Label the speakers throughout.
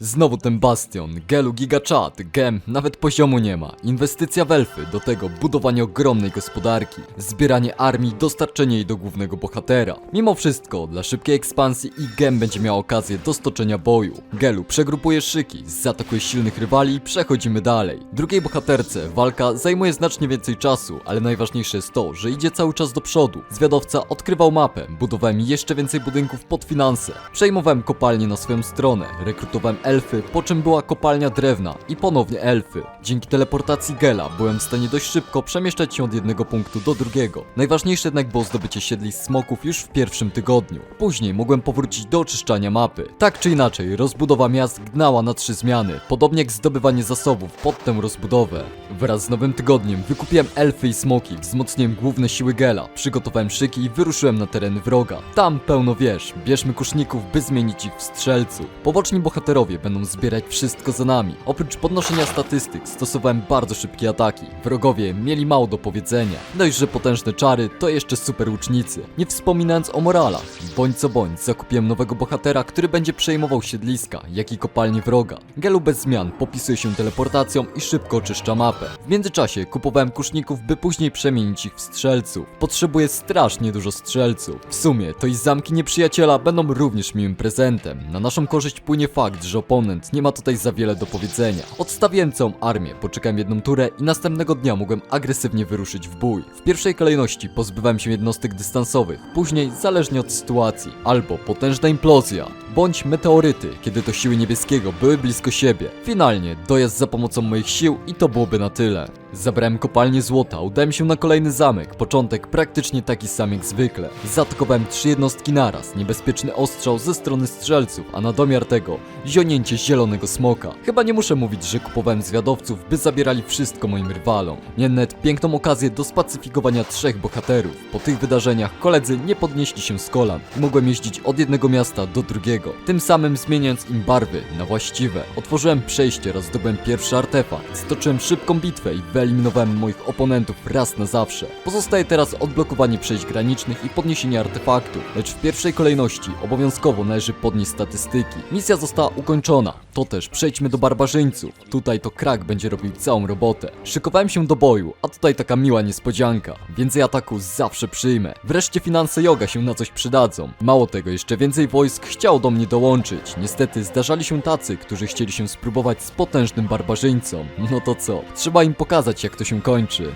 Speaker 1: Znowu ten bastion, Gelu Gigachat, Gem, nawet poziomu nie ma. Inwestycja w elfy, do tego budowanie ogromnej gospodarki, zbieranie armii, dostarczenie jej do głównego bohatera. Mimo wszystko, dla szybkiej ekspansji i Gem będzie miał okazję do stoczenia boju. Gelu przegrupuje szyki, zaatakuje silnych rywali. I przechodzimy dalej. Drugiej bohaterce walka zajmuje znacznie więcej czasu, ale najważniejsze jest to, że idzie cały czas do przodu. Zwiadowca odkrywał mapę, budowałem jeszcze więcej budynków pod finanse, przejmowałem kopalnie na swoją stronę, rekrutowałem elfy, po czym była kopalnia drewna i ponownie elfy. Dzięki teleportacji Gela byłem w stanie dość szybko przemieszczać się od jednego punktu do drugiego. Najważniejsze jednak było zdobycie siedlisk smoków już w pierwszym tygodniu. Później mogłem powrócić do oczyszczania mapy. Tak czy inaczej, rozbudowa miast gnała na trzy zmiany, podobnie jak zdobywanie zasobów pod tę rozbudowę. Wraz z nowym tygodniem wykupiłem elfy i smoki, wzmocniłem główne siły Gela, przygotowałem szyki i wyruszyłem na tereny wroga. Tam pełno wież, bierzmy kuszników, by zmienić ich w strzelców. Poboczni bohaterowie będą zbierać wszystko za nami. Oprócz podnoszenia statystyk stosowałem bardzo szybkie ataki. Wrogowie mieli mało do powiedzenia. Dość, że potężne czary to jeszcze super łucznicy. Nie wspominając o moralach. Bądź co bądź, zakupiłem nowego bohatera, który będzie przejmował siedliska, jak i kopalnie wroga. Gelu bez zmian popisuje się teleportacją i szybko oczyszcza mapę. W międzyczasie kupowałem kuszników, by później przemienić ich w strzelców. Potrzebuję strasznie dużo strzelców. W sumie to i zamki nieprzyjaciela będą również miłym prezentem. Na naszą korzyść płynie fakt, że oponent nie ma tutaj za wiele do powiedzenia. Odstawiłem całą armię, poczekałem jedną turę i następnego dnia mogłem agresywnie wyruszyć w bój. W pierwszej kolejności pozbywałem się jednostek dystansowych, później zależnie od sytuacji, albo potężna implozja, bądź meteoryty, kiedy to siły niebieskiego były blisko siebie. Finalnie dojazd za pomocą moich sił i to byłoby na tyle. Zabrałem kopalnię złota, udałem się na kolejny zamek, początek praktycznie taki sam jak zwykle. Zaatakowałem trzy jednostki naraz, niebezpieczny ostrzał ze strony strzelców, a na domiar tego zionięcie zielonego smoka. Chyba nie muszę mówić, że kupowałem zwiadowców, by zabierali wszystko moim rywalom. Miałem piękną okazję do spacyfikowania trzech bohaterów. Po tych wydarzeniach koledzy nie podnieśli się z kolan i mogłem jeździć od jednego miasta do drugiego, tym samym zmieniając im barwy na właściwe. Otworzyłem przejście oraz zdobyłem pierwszy artefakt, stoczyłem szybką bitwę i wyeliminowałem moich oponentów raz na zawsze. Pozostaje teraz odblokowanie przejść granicznych i podniesienie artefaktu, lecz w pierwszej kolejności obowiązkowo należy podnieść statystyki. Misja została ukończona, to też przejdźmy do barbarzyńców. Tutaj to krak będzie robił całą robotę. Szykowałem się do boju, a tutaj taka miła niespodzianka. Więcej ataku zawsze przyjmę. Wreszcie finanse yoga się na coś przydadzą. Mało tego, jeszcze więcej wojsk chciało do mnie dołączyć. Niestety zdarzali się tacy, którzy chcieli się spróbować z potężnym barbarzyńcą. No to co? Trzeba im pokazać jak to się kończy.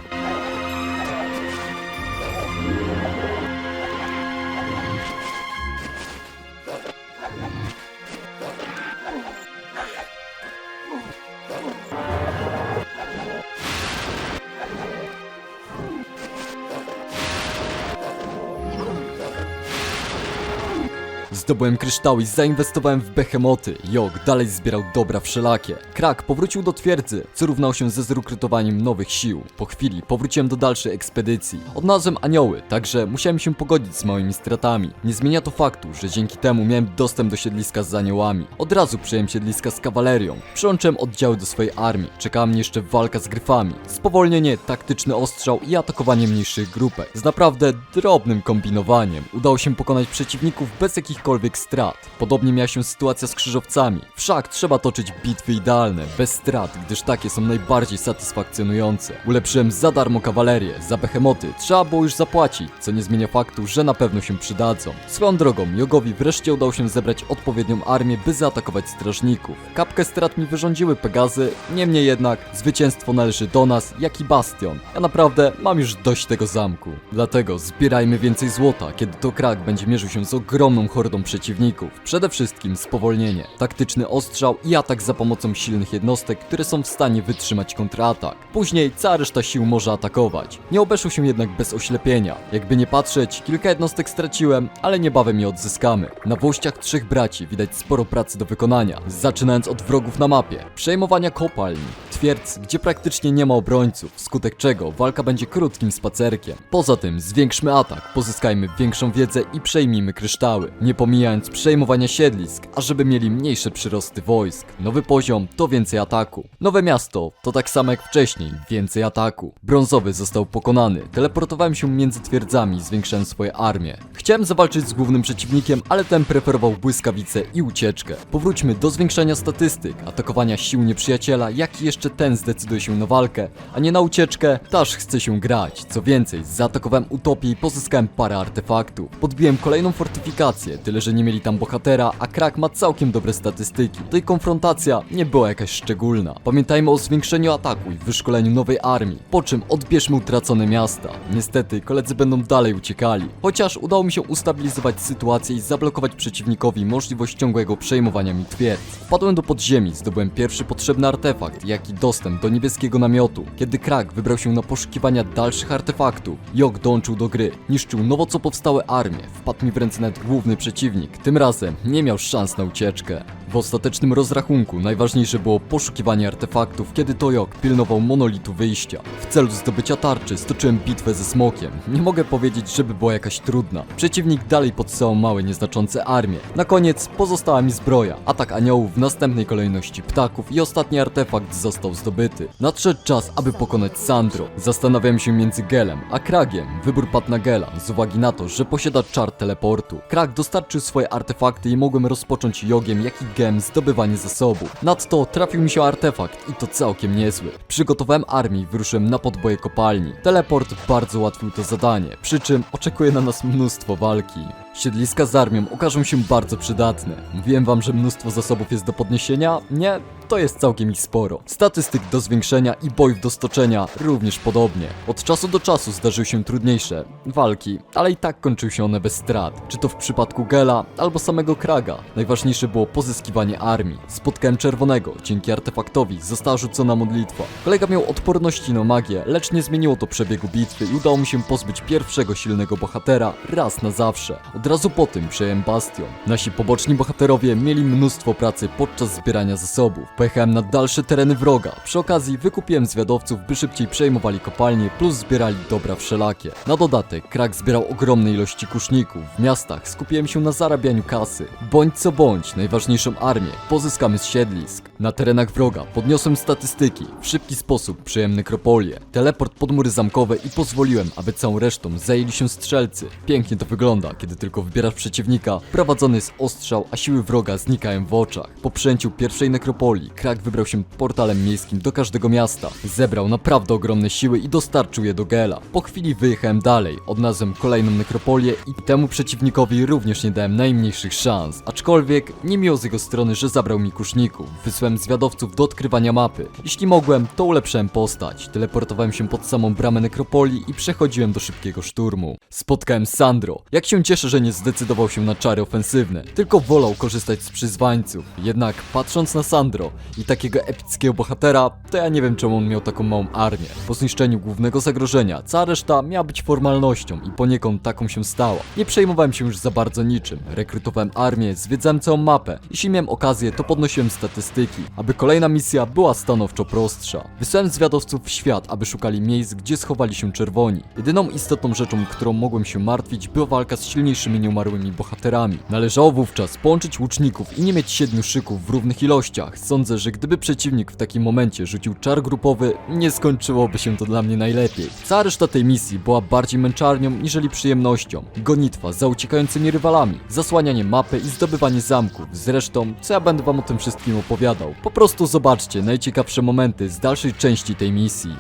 Speaker 1: Zdobyłem kryształy i zainwestowałem w behemoty. Jog dalej zbierał dobra wszelakie. Krak powrócił do twierdzy, co równało się ze zrekrutowaniem nowych sił. Po chwili powróciłem do dalszej ekspedycji. Odnalazłem anioły, także musiałem się pogodzić z małymi stratami. Nie zmienia to faktu, że dzięki temu miałem dostęp do siedliska z aniołami. Od razu przyjąłem siedliska z kawalerią. Przyłączyłem oddziały do swojej armii. Czekała mnie jeszcze walka z gryfami. Spowolnienie, taktyczny ostrzał i atakowanie mniejszych grupek. Z naprawdę drobnym kombinowaniem udało się pokonać przeciwników bez jakichkolwiek strat. Podobnie miała się sytuacja z krzyżowcami. Wszak trzeba toczyć bitwy idealne, bez strat, gdyż takie są najbardziej satysfakcjonujące. Ulepszyłem za darmo kawalerię, za behemoty trzeba było już zapłacić, co nie zmienia faktu, że na pewno się przydadzą. Swoją drogą, Jogowi wreszcie udało się zebrać odpowiednią armię, by zaatakować strażników. Kapkę strat mi wyrządziły Pegazy, niemniej jednak zwycięstwo należy do nas, jak i Bastion. Ja naprawdę mam już dość tego zamku. Dlatego zbierajmy więcej złota, kiedy to krak będzie mierzył się z ogromną hordą przeciwników. Przede wszystkim spowolnienie, taktyczny ostrzał i atak za pomocą silnych jednostek, które są w stanie wytrzymać kontratak. Później cała reszta sił może atakować. Nie obeszło się jednak bez oślepienia. Jakby nie patrzeć, kilka jednostek straciłem, ale niebawem je odzyskamy. Na włościach trzech braci widać sporo pracy do wykonania, zaczynając od wrogów na mapie, przejmowania kopalni, twierdz, gdzie praktycznie nie ma obrońców, wskutek czego walka będzie krótkim spacerkiem. Poza tym zwiększmy atak, pozyskajmy większą wiedzę i przejmijmy kryształy. Nie pomijając przejmowania siedlisk, a żeby mieli mniejsze przyrosty wojsk. Nowy poziom to więcej ataku. Nowe miasto to tak samo jak wcześniej, więcej ataku. Brązowy został pokonany, teleportowałem się między twierdzami i zwiększałem swoje armię. Chciałem zawalczyć z głównym przeciwnikiem, ale ten preferował błyskawice i ucieczkę. Powróćmy do zwiększania statystyk, atakowania sił nieprzyjaciela, jak i jeszcze ten zdecyduje się na walkę, a nie na ucieczkę, też chce się grać. Co więcej, zaatakowałem utopię i pozyskałem parę artefaktów. Podbiłem kolejną fortyfikację, tyle że nie mieli tam bohatera, a Krak ma całkiem dobre statystyki. Tej konfrontacja nie była jakaś szczególna. Pamiętajmy o zwiększeniu ataku i wyszkoleniu nowej armii, po czym odbierzmy utracone miasta. Niestety, koledzy będą dalej uciekali. Chociaż udało mi się ustabilizować sytuację i zablokować przeciwnikowi możliwość ciągłego przejmowania mi twierdz. Wpadłem do podziemi, zdobyłem pierwszy potrzebny artefakt, jak i dostęp do niebieskiego namiotu. Kiedy Krak wybrał się na poszukiwania dalszych artefaktów, Jok dołączył do gry, niszczył nowo co powstałe armie, wpadł mi w ręce nawet główny przeciwnik. Tym razem nie miał szans na ucieczkę. W ostatecznym rozrachunku najważniejsze było poszukiwanie artefaktów, kiedy to Jok pilnował monolitu wyjścia. W celu zdobycia tarczy stoczyłem bitwę ze smokiem. Nie mogę powiedzieć, żeby była jakaś trudna. Przeciwnik dalej podsyłał małe, nieznaczące armie. Na koniec pozostała mi zbroja, atak aniołów w następnej kolejności ptaków i ostatni artefakt został zdobyty. Nadszedł czas, aby pokonać Sandro. Zastanawiałem się między Gelem a Kragiem. Wybór padł na Gela z uwagi na to, że posiada czar teleportu. Krag dostarczył swoje artefakty i mogłem rozpocząć Jogiem, jak i Zdobywanie zasobów. Nadto trafił mi się artefakt i to całkiem niezły. Przygotowałem armię i wyruszyłem na podboje kopalni. Teleport bardzo ułatwił to zadanie, przy czym oczekuje na nas mnóstwo walki. Siedliska z armią okażą się bardzo przydatne. Mówiłem wam, że mnóstwo zasobów jest do podniesienia? Nie? To jest całkiem ich sporo. Statystyk do zwiększenia i bojów do stoczenia również podobnie. Od czasu do czasu zdarzyły się trudniejsze walki, ale i tak kończyły się one bez strat. Czy to w przypadku Gela, albo samego Kraga. Najważniejsze było pozyskiwanie armii. Spotkałem Czerwonego, dzięki artefaktowi została rzucona modlitwa. Kolega miał odporności na magię, lecz nie zmieniło to przebiegu bitwy i udało mi się pozbyć pierwszego silnego bohatera raz na zawsze. Od razu po tym przejąłem Bastion. Nasi poboczni bohaterowie mieli mnóstwo pracy podczas zbierania zasobów. Pojechałem na dalsze tereny wroga. Przy okazji wykupiłem zwiadowców, by szybciej przejmowali kopalnie, plus zbierali dobra wszelakie. Na dodatek, Krak zbierał ogromne ilości kuszników. W miastach skupiłem się na zarabianiu kasy. Bądź co bądź, najważniejszą armię pozyskamy z siedlisk. Na terenach wroga podniosłem statystyki. W szybki sposób przyjąłem nekropolię. Teleport pod mury zamkowe i pozwoliłem, aby całą resztą zajęli się strzelcy. Pięknie to wygląda, kiedy tylko wybierasz przeciwnika, prowadzony jest ostrzał, a siły wroga znikają w oczach. Po przejęciu pierwszej nekropolii, Krak wybrał się portalem miejskim do każdego miasta. Zebrał naprawdę ogromne siły i dostarczył je do Gela. Po chwili wyjechałem dalej, odnalazłem kolejną nekropolię i temu przeciwnikowi również nie dałem najmniejszych szans. Aczkolwiek nie miło z jego strony, że zabrał mi kuszników. Wysłałem zwiadowców do odkrywania mapy. Jeśli mogłem, to ulepszyłem postać. Teleportowałem się pod samą bramę nekropolii i przechodziłem do szybkiego szturmu. Spotkałem Sandro. Jak się cieszę, że nie zdecydował się na czary ofensywne, tylko wolał korzystać z przyzwańców. Jednak patrząc na Sandro i takiego epickiego bohatera, to ja nie wiem czemu on miał taką małą armię. Po zniszczeniu głównego zagrożenia, cała reszta miała być formalnością i poniekąd taką się stała. Nie przejmowałem się już za bardzo niczym. Rekrutowałem armię, zwiedzałem całą mapę. Jeśli miałem okazję, to podnosiłem statystyki, aby kolejna misja była stanowczo prostsza. Wysłałem zwiadowców w świat, aby szukali miejsc, gdzie schowali się czerwoni. Jedyną istotną rzeczą, którą mogłem się martwić, była walka z silniejszymi nieumarłymi bohaterami. Należało wówczas połączyć łuczników i nie mieć siedmiu szyków w równych ilościach. Sądzę, że gdyby przeciwnik w takim momencie rzucił czar grupowy, nie skończyłoby się to dla mnie najlepiej. Cała reszta tej misji była bardziej męczarnią niżeli przyjemnością. Gonitwa za uciekającymi rywalami, zasłanianie mapy i zdobywanie zamków. Zresztą, co ja będę wam o tym wszystkim opowiadał. Po prostu zobaczcie najciekawsze momenty z dalszej części tej misji.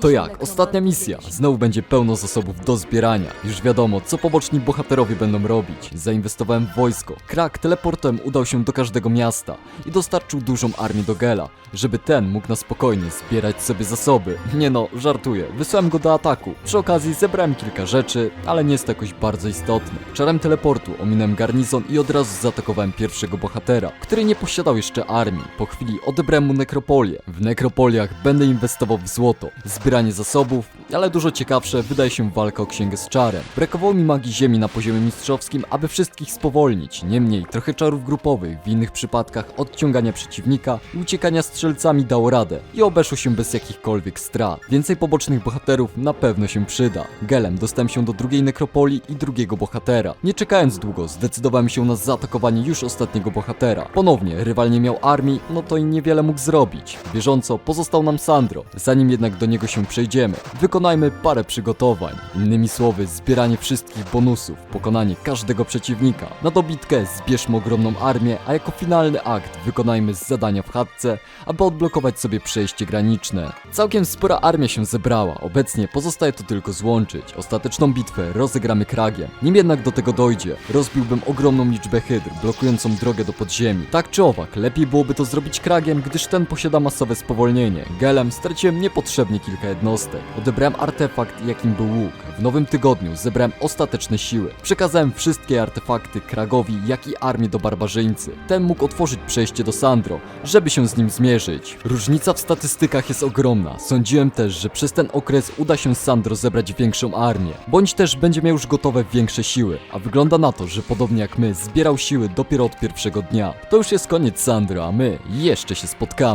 Speaker 1: To jak? Ostatnia misja. Znowu będzie pełno zasobów do zbierania. Już wiadomo, co poboczni bohaterowie będą robić. Zainwestowałem w wojsko. Krak teleportem udał się do każdego miasta i dostarczył dużą armię do Gela, żeby ten mógł na spokojnie zbierać sobie zasoby. Nie no, żartuję. Wysłałem go do ataku. Przy okazji zebrałem kilka rzeczy, ale nie jest to jakoś bardzo istotne. Czarem teleportu ominąłem garnizon i od razu zaatakowałem pierwszego bohatera, który nie posiadał jeszcze armii. Po chwili odebrałem mu nekropolię. W nekropoliach będę inwestował w złoto, zbieranie zasobów Ale dużo ciekawsze wydaje się walka o księgę z czarem. Brakowało mi magii ziemi na poziomie mistrzowskim, aby wszystkich spowolnić. Niemniej trochę czarów grupowych w innych przypadkach odciągania przeciwnika i uciekania strzelcami dało radę i obeszło się bez jakichkolwiek strat. Więcej pobocznych bohaterów na pewno się przyda. Gelem dostałem się do drugiej nekropolii i drugiego bohatera. Nie czekając długo, zdecydowałem się na zaatakowanie już ostatniego bohatera. Ponownie, rywal nie miał armii, no to i niewiele mógł zrobić. Bieżąco pozostał nam Sandro. Zanim jednak do niego się przejdziemy, wykonajmy parę przygotowań. Innymi słowy, zbieranie wszystkich bonusów, pokonanie każdego przeciwnika. Na dobitkę zbierzmy ogromną armię, a jako finalny akt wykonajmy zadania w chatce, aby odblokować sobie przejście graniczne. Całkiem spora armia się zebrała, obecnie pozostaje to tylko złączyć. Ostateczną bitwę rozegramy kragiem. Nim jednak do tego dojdzie, rozbiłbym ogromną liczbę hydr, blokującą drogę do podziemi. Tak czy owak, lepiej byłoby to zrobić kragiem, gdyż ten posiada masowe spowolnienie. Gelem straciłem niepotrzebnie kilka jednostek. Odebrałem artefakt, jakim był łuk. W nowym tygodniu zebrałem ostateczne siły. Przekazałem wszystkie artefakty Kragowi, jak i armię do barbarzyńcy. Ten mógł otworzyć przejście do Sandro, żeby się z nim zmierzyć. Różnica w statystykach jest ogromna. Sądziłem też, że przez ten okres uda się Sandro zebrać większą armię, bądź też będzie miał już gotowe większe siły, a wygląda na to, że podobnie jak my, zbierał siły dopiero od pierwszego dnia. To już jest koniec Sandro, a my jeszcze się spotkamy.